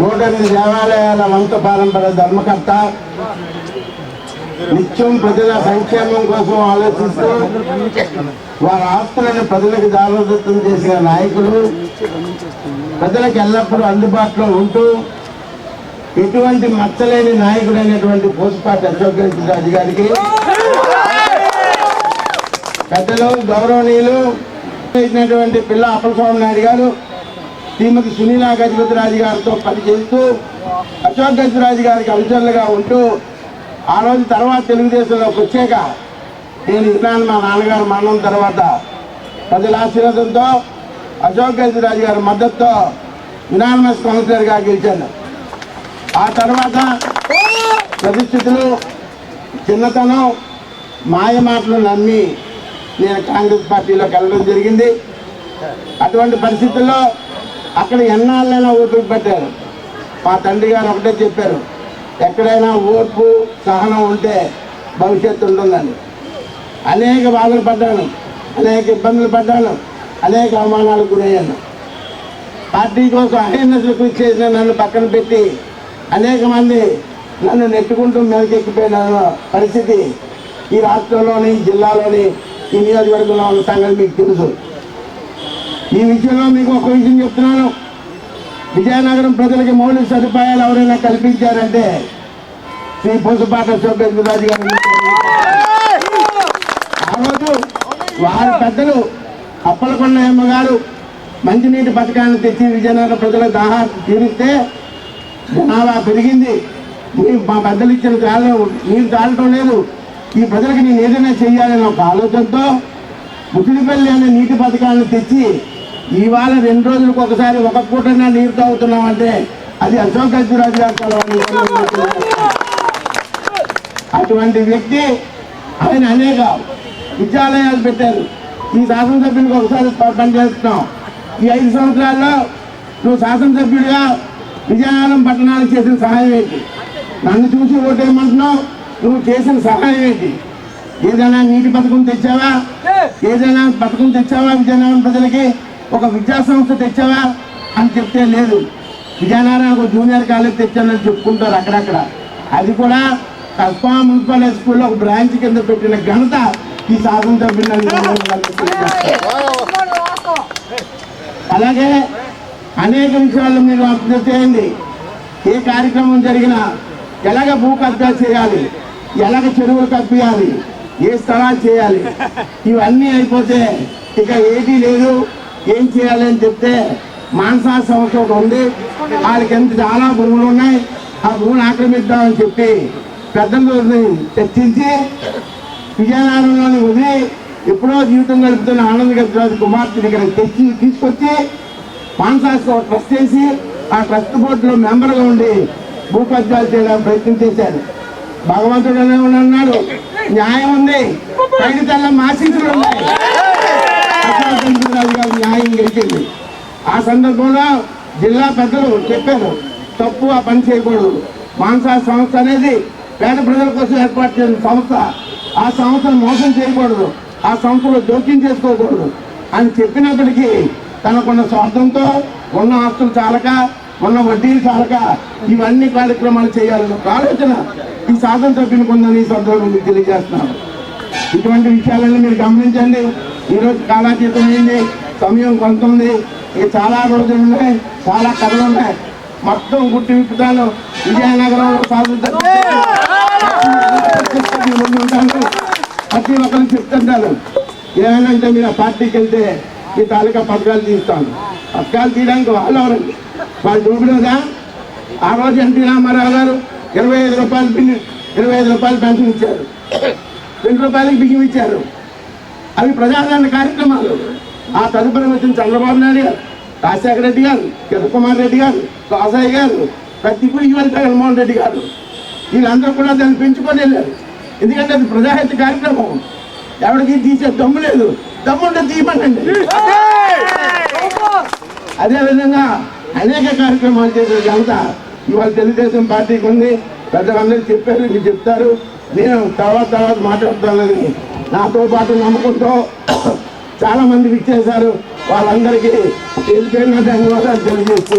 నూట ఎనిమిది దేవాలయాల వంత పారంపర్య ధర్మకర్త. నిత్యం ప్రజల సంక్షేమం కోసం ఆలోచిస్తూ వారి ఆస్తులను ప్రజలకు జాగృతం చేసిన నాయకులు ప్రజలకు ఎల్లప్పుడూ అందుబాటులో ఉంటూ ఎటువంటి మచ్చలేని నాయకుడైనటువంటి పోస్పాటి అశోక్ రాజు గారికి పెద్దలు గౌరవనీయులు చేసినటువంటి పిల్ల అప్పలస్వామి నాయుడు గారు శ్రీమతి సునీల గజపతిరాజు గారితో పనిచేస్తూ అశోక్ గజపతిరాజు గారికి అనుచరులుగా ఉంటూ ఆ రోజు తర్వాత తెలుగుదేశంలోకి వచ్చాక నేను విన్నాను మా నాన్నగారు మరణం తర్వాత ప్రజల ఆశీర్వాదంతో అశోక్ గజపతిరాజు గారి మద్దతుతో యునానిమస్ కౌన్సిలర్గా గెలిచాను. ఆ తర్వాత పరిస్థితులు చిన్నతనం మాయ మాటలు నమ్మి నేను కాంగ్రెస్ పార్టీలోకి వెళ్ళడం జరిగింది. అటువంటి పరిస్థితుల్లో అక్కడ ఎన్నాళ్ళైనా ఓపిక పెట్టారు. మా తండ్రి గారు ఒకటే చెప్పారు ఎక్కడైనా ఓర్పు సహనం ఉంటే భవిష్యత్తు ఉంటుందని అనేక బాధలు పడ్డాను అనేక ఇబ్బందులు పడ్డాను అనేక అవమానాలకు గురయ్యాను. పార్టీ కోసం అహీనతలు కృషి చేసిన నన్ను పక్కన పెట్టి అనేక మంది నన్ను నెట్టుకుంటూ మెలకెక్కిపోయిన పరిస్థితి ఈ రాష్ట్రంలోని జిల్లాలోని ఈ నియోజకవర్గంలో ఉన్న సంగతి మీకు తెలుసు. ఈ విషయంలో మీకు ఒక విషయం చెప్తున్నాను. విజయనగరం ప్రజలకి మౌలిక సదుపాయాలు ఎవరైనా కల్పించారంటే శ్రీ పూసపాట శోభేంద్రరాజు గారు ఆ రోజు వారి పెద్దలు అప్పలకొండమ్మ గారు మంచినీటి పథకాన్ని తెచ్చి విజయనగరం ప్రజల దాహాన్ని తీరిస్తే జనాభా పెరిగింది. మీ మా పెద్దలు ఇచ్చిన చాలు నీరు చాలటం లేదు. ఈ ప్రజలకు నేను ఏదైనా చేయాలనే ఒక ఆలోచనతో ముసిలిపల్లి అనే నీటి పథకాన్ని తెచ్చి ఇవాళ రెండు రోజులకు ఒకసారి ఒక పూటైనా నీరు తాగుతున్నామంటే అది అశోక్ గజరాజు గారి అటువంటి వ్యక్తి ఆయన అనేక విద్యాలయాలు పెట్టారు. ఈ శాసనసభ్యునికి ఒకసారి పనిచేస్తున్నాం ఈ ఐదు సంవత్సరాల్లో నువ్వు శాసనసభ్యుడిగా విజయనగరం పట్టణానికి చేసిన సహాయం ఏంటి? నన్ను చూసి ఓటేయమంటున్నావు నువ్వు చేసిన సహాయం ఏంటి? ఏదైనా నీటి పథకం తెచ్చావా? ఏదైనా పథకం తెచ్చావా విజయనగరం ప్రజలకి? ఒక విద్యా సంస్థ తెచ్చావా అని చెప్తే లేదు. విజయనారాయణ ఒక జూనియర్ కాలేజ్ తెచ్చానని చెప్పుకుంటారు అక్కడక్కడ. అది కూడా కస్పా మున్సిపల్ హై స్కూల్లో ఒక బ్రాంచ్ కింద పెట్టిన ఘనత ఈ శాసనసభ్యులు అలాగే అనేక విషయాల్లో మీరు అభివృద్ధి చేయండి. ఏ కార్యక్రమం జరిగినా ఎలాగ భూ కబ్జా చేయాలి? ఎలాగ చెరువులు కప్పియాలి? ఏ స్థలాలు చేయాలి? ఇవన్నీ అయిపోతే ఇక ఏది లేదు. ఏం చేయాలి అని చెప్తే మానసా సంస్థ ఒకటి ఉంది. వాళ్ళకి ఎంత చాలా భూములు ఉన్నాయి. ఆ భూములు ఆక్రమిద్దామని చెప్పి పెద్దలతో చర్చించి విజయనగరంలోని వదిలి ఎప్పుడో జీవితం గడుపుతున్న ఆనంద్ గజరాజు కుమార్తెని ఇక్కడ తెచ్చి తీసుకొచ్చి మాన్సాస్ ట్రస్ట్ చేసి ఆ ట్రస్ట్ బోర్డులో మెంబర్గా ఉండి భూకబ్జాలు చేయడానికి ప్రయత్నం చేశారు. భగవంతుడు అనే ఉన్నాడు న్యాయం ఉంది. పైన తెల్ల ఉన్నాయి. న్యాయం గెలిచింది ఆ సందర్భంలో జిల్లా పెద్దలు చెప్పారు తప్పు ఆ పని చేయకూడదు. మాన్సా సంస్థ అనేది పేద ప్రజల కోసం ఏర్పాటు చేసిన సంస్థ. ఆ సంస్థను మోసం చేయకూడదు. ఆ సంస్థలో జోక్యం చేసుకోకూడదు. అని చెప్పినప్పటికీ తనకున్న స్వార్థంతో ఉన్న ఆస్తులు చాలక ఉన్న వడ్డీలు చాలక ఇవన్నీ కార్యక్రమాలు చేయాలని ఒక ఆలోచన ఈ సాధన సభ్యునికి ఉందని ఈ సందర్భంగా తెలియజేస్తున్నాను. ఇటువంటి విషయాలన్నీ మీరు గమనించండి. ఈరోజు కాలాతీతమైంది. సమయం కొంత ఉంది ఇక చాలా రోజులు ఉన్నాయి చాలా కథలు ఉన్నాయి మొత్తం గుట్టి విప్పుతాను. విజయనగరంలో సాగుతాను ప్రతి ఒక్కరు చెప్తుంటాను ఏమైనా మీరు ఆ పార్టీకి వెళ్తే మీ తాలూకా పథకాలు తీస్తాను. పథకాలు తీయడానికి వాళ్ళు ఎవరండి? వాళ్ళు చూపినదా ఆ రోజు ఎన్టీ రామారావు గారు ఇరవై ఐదు రూపాయలు బిల్లు ఇరవై ఐదు రూపాయలు పెన్షన్ ఇచ్చారు. రెండు రూపాయలకి బియ్యం ఇచ్చారు. అవి ప్రజాదరణ కార్యక్రమాలు. ఆ తదుపరి వచ్చిన చంద్రబాబు నాయుడు గారు రాజశేఖర రెడ్డి గారు కిరణ్ కుమార్ రెడ్డి గారు కాసాయి గారు ప్రతి ఇవాళ జగన్మోహన్ రెడ్డి గారు. వీళ్ళందరూ కూడా దాన్ని పెంచుకొని వెళ్ళారు. ఎందుకంటే అది ప్రజాహిత కార్యక్రమం. ఎవరికి తీసే దమ్ము లేదు. దమ్ము ఉంటే తీయమనండి అదేవిధంగా అనేక కార్యక్రమాలు చేసే ఘనత ఇవాళ తెలుగుదేశం పార్టీకి ఉంది. పెద్దలందరూ చెప్పారు మీరు చెప్తారు. నేను తర్వాత తర్వాత మాట్లాడతానని నాతో పాటు నమ్ముకుంటూ చాలా మంది ఇచ్చేశారు వాళ్ళందరికీ తెలిపైన ధన్యవాదాలు తెలియజేస్తూ